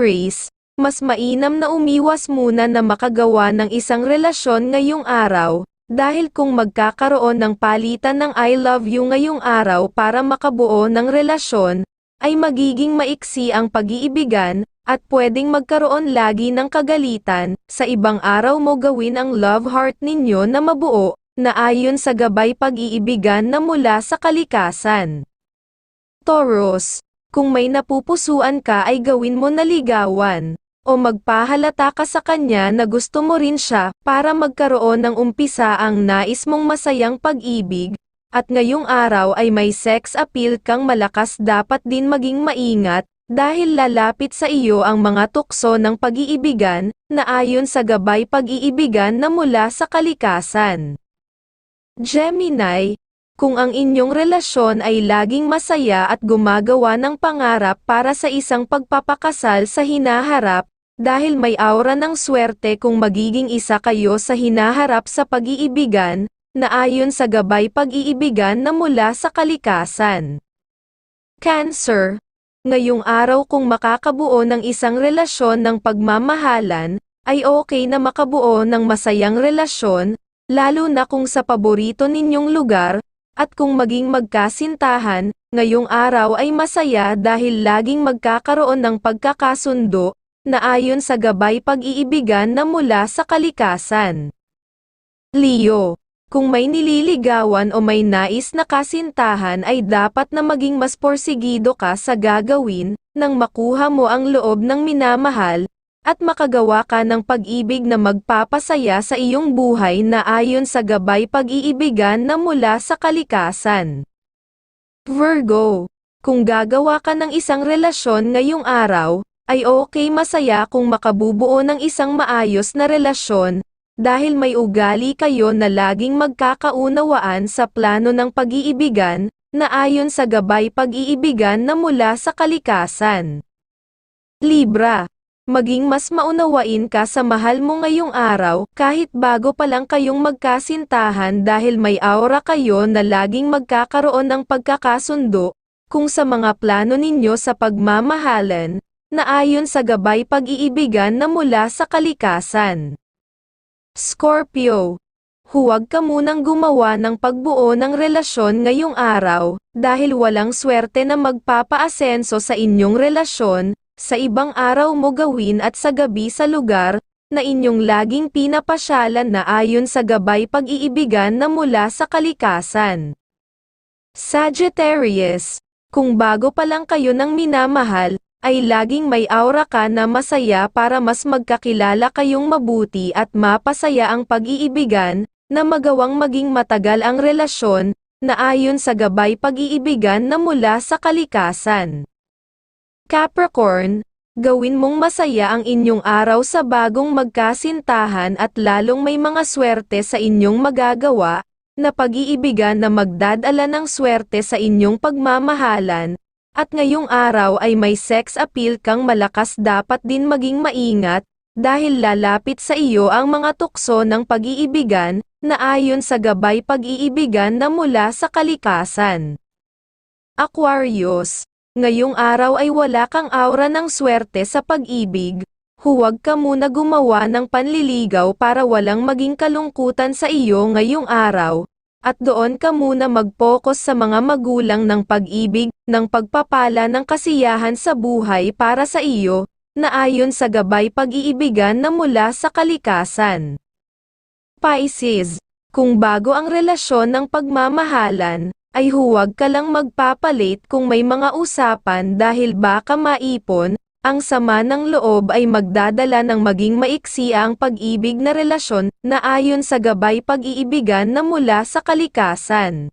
Aries, mas mainam na umiwas muna na makagawa ng isang relasyon ngayong araw, dahil kung magkakaroon ng palitan ng I love you ngayong araw para makabuo ng relasyon, ay magiging maiksi ang pag-iibigan, at pwedeng magkaroon lagi ng kagalitan, sa ibang araw mo gawin ang love heart ninyo na mabuo, na ayon sa gabay pag-iibigan na mula sa kalikasan. Taurus, kung may napupusuan ka ay gawin mo na ligawan, o magpahalata ka sa kanya na gusto mo rin siya para magkaroon ng umpisa ang nais mong masayang pag-ibig, at ngayong araw ay may sex appeal kang malakas dapat din maging maingat, dahil lalapit sa iyo ang mga tukso ng pag-iibigan, na ayon sa gabay pag-iibigan na mula sa kalikasan. Gemini, kung ang inyong relasyon ay laging masaya at gumagawa ng pangarap para sa isang pagpapakasal sa hinaharap, dahil may aura ng swerte kung magiging isa kayo sa hinaharap sa pag-iibigan, na ayon sa gabay pag-iibigan na mula sa kalikasan. Cancer, ngayong araw kung makakabuo ng isang relasyon ng pagmamahalan, ay okay na makabuo ng masayang relasyon, lalo na kung sa paborito ninyong lugar, at kung maging magkasintahan, ngayong araw ay masaya dahil laging magkakaroon ng pagkakasundo, na ayon sa gabay pag-iibigan na mula sa kalikasan. Leo kung may nililigawan o may nais na kasintahan ay dapat na maging mas porsigido ka sa gagawin, nang makuha mo ang loob ng minamahal, at makagawa ka ng pag-ibig na magpapasaya sa iyong buhay na ayon sa gabay pag-iibigan na mula sa kalikasan. Virgo, kung gagawa ka ng isang relasyon ngayong araw, ay okay masaya kung makabubuo ng isang maayos na relasyon, dahil may ugali kayo na laging magkakaunawaan sa plano ng pag-iibigan, na ayon sa gabay pag-iibigan na mula sa kalikasan. Libra, maging mas maunawain ka sa mahal mo ngayong araw, kahit bago pa lang kayong magkasintahan dahil may aura kayo na laging magkakaroon ng pagkakasundo, kung sa mga plano ninyo sa pagmamahalan, na ayon sa gabay pag-iibigan na mula sa kalikasan. Scorpio. Huwag ka munang gumawa ng pagbuo ng relasyon ngayong araw, dahil walang swerte na magpapaasenso sa inyong relasyon, sa ibang araw mo gawin at sa gabi sa lugar, na inyong laging pinapasyalan na ayon sa gabay pag-iibigan na mula sa kalikasan. Sagittarius, kung bago pa lang kayo ng minamahal, ay laging may aura ka na masaya para mas magkakilala kayong mabuti at mapasaya ang pag-iibigan, na magawang maging matagal ang relasyon, na ayon sa gabay pag-iibigan na mula sa kalikasan. Capricorn, gawin mong masaya ang inyong araw sa bagong magkasintahan at lalong may mga swerte sa inyong magagawa, na pag-iibigan na magdadala ng swerte sa inyong pagmamahalan, at ngayong araw ay may sex appeal kang malakas dapat din maging maingat, dahil lalapit sa iyo ang mga tukso ng pag-iibigan, na ayon sa gabay pag-iibigan na mula sa kalikasan. Aquarius, ngayong araw ay wala kang aura ng swerte sa pag-ibig, huwag ka muna gumawa ng panliligaw para walang maging kalungkutan sa iyo ngayong araw, at doon ka muna mag-focus sa mga magulang ng pag-ibig, ng pagpapala ng kasiyahan sa buhay para sa iyo, na ayon sa gabay pag-iibigan na mula sa kalikasan. Pisces, kung bago ang relasyon ng pagmamahalan, ay huwag ka lang magpapalit kung may mga usapan dahil baka maipon, ang sama ng loob ay magdadala ng maging maiksi ang pag-ibig na relasyon na ayon sa gabay pag-iibigan na mula sa kalikasan.